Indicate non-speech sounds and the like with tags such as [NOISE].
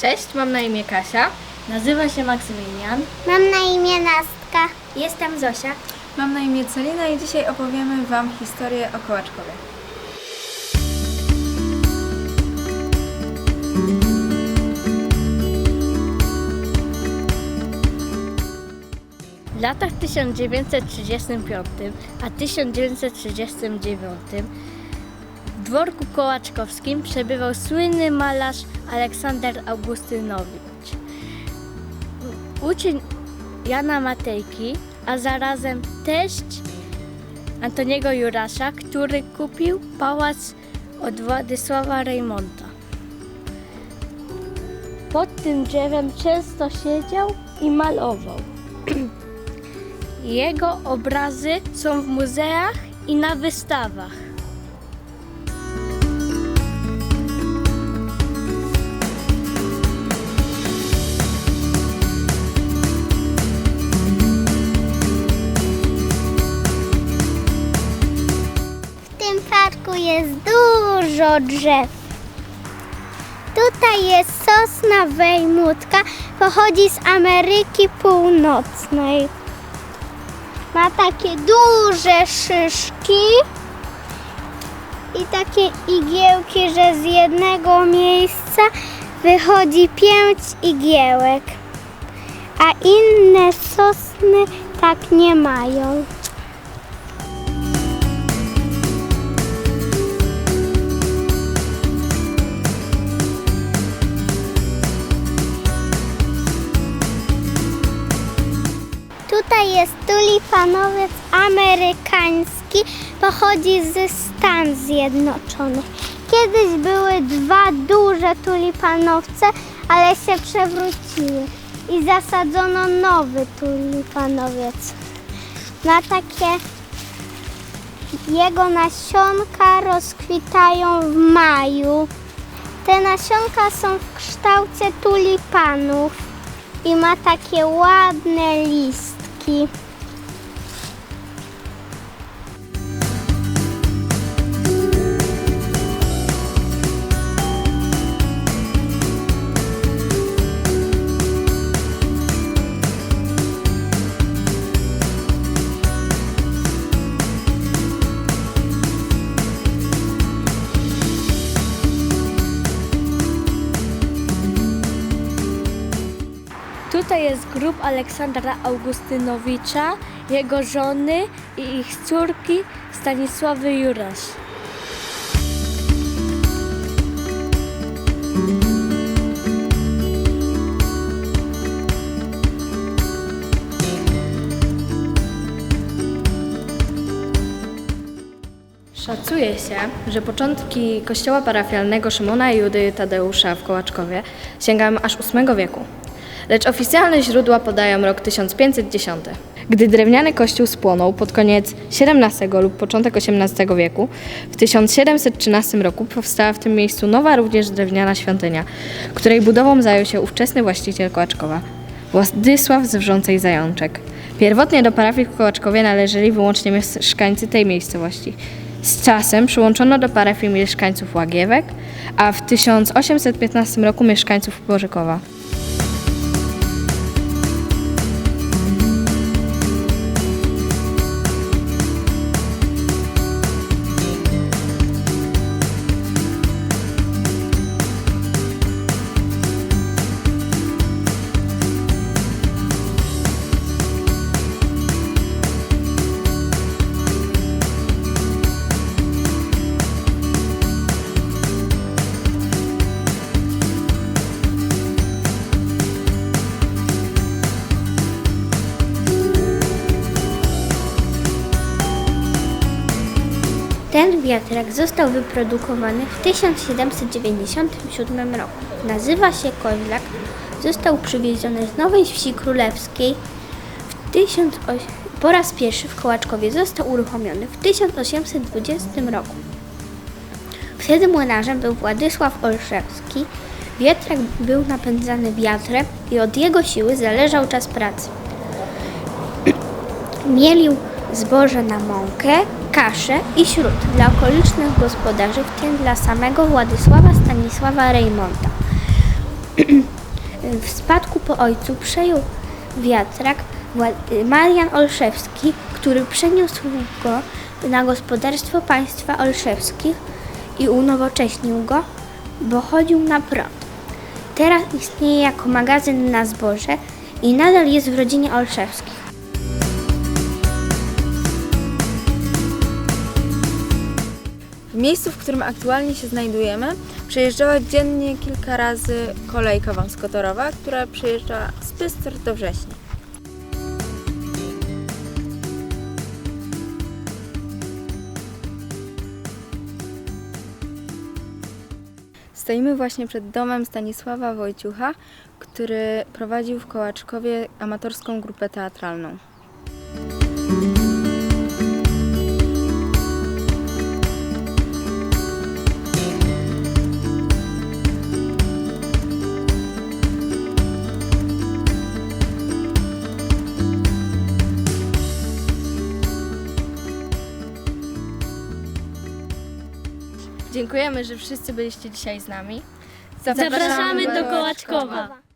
Cześć, mam na imię Kasia. Nazywa się Maksymilian. Mam na imię Nastka. Jestem Zosia. Mam na imię Celina i dzisiaj opowiemy Wam historię o Kołaczkowie. W latach 1935 a 1939 w dworku kołaczkowskim przebywał słynny malarz Aleksander Augustynowicz. Uczeń Jana Matejki, a zarazem teść Antoniego Jurasza, który kupił pałac od Władysława Reymonta. Pod tym drzewem często siedział i malował. [CLEARS THROAT] Jego obrazy są w muzeach i na wystawach. Parku jest dużo drzew. Tutaj jest sosna wejmutka, pochodzi z Ameryki Północnej. Ma takie duże szyszki i takie igiełki, że z jednego miejsca wychodzi pięć igiełek, a inne sosny tak nie mają. Tutaj jest tulipanowiec amerykański, pochodzi ze Stanów Zjednoczonych. Kiedyś były dwa duże tulipanowce, ale się przewróciły i zasadzono nowy tulipanowiec. Ma takie jego nasionka rozkwitają w maju. Te nasionka są w kształcie tulipanów i ma takie ładne Merci. Tutaj jest grób Aleksandra Augustynowicza, jego żony i ich córki Stanisławy Jurasz. Szacuje się, że początki kościoła parafialnego Szymona i Judy Tadeusza w Kołaczkowie sięgają aż VIII wieku. Lecz oficjalne źródła podają rok 1510. Gdy drewniany kościół spłonął pod koniec XVII lub początek XVIII wieku, w 1713 roku powstała w tym miejscu nowa również drewniana świątynia, której budową zajął się ówczesny właściciel Kołaczkowa, Władysław z Wrzącej Zajączek. Pierwotnie do parafii w Kołaczkowie należeli wyłącznie mieszkańcy tej miejscowości. Z czasem przyłączono do parafii mieszkańców Łagiewek, a w 1815 roku mieszkańców Bożykowa. Ten wiatrak został wyprodukowany w 1797 roku. Nazywa się Koźlak. Został przywieziony z Nowej Wsi Królewskiej w 1800 po raz pierwszy w Kołaczkowie został uruchomiony w 1820 roku. Wtedy młynarzem był Władysław Olszewski. Wiatrak był napędzany wiatrem i od jego siły zależał czas pracy. Mielił zboże na mąkę, kaszę i śród dla okolicznych gospodarzy, w tym dla samego Władysława Stanisława Reymonta. [CLEARS THROAT] W spadku po ojcu przejął wiatrak Marian Olszewski, który przeniósł go na gospodarstwo państwa Olszewskich i unowocześnił go, bo chodził na prąd. Teraz istnieje jako magazyn na zboże i nadal jest w rodzinie Olszewskich. Miejscu, w którym aktualnie się znajdujemy, przejeżdżała dziennie kilka razy kolejka wąskotorowa, która przejeżdżała z Bystr do Wrześni. Stoimy właśnie przed domem Stanisława Wojciucha, który prowadził w Kołaczkowie amatorską grupę teatralną. Dziękujemy, że wszyscy byliście dzisiaj z nami. Zapraszamy do Kołaczkowa.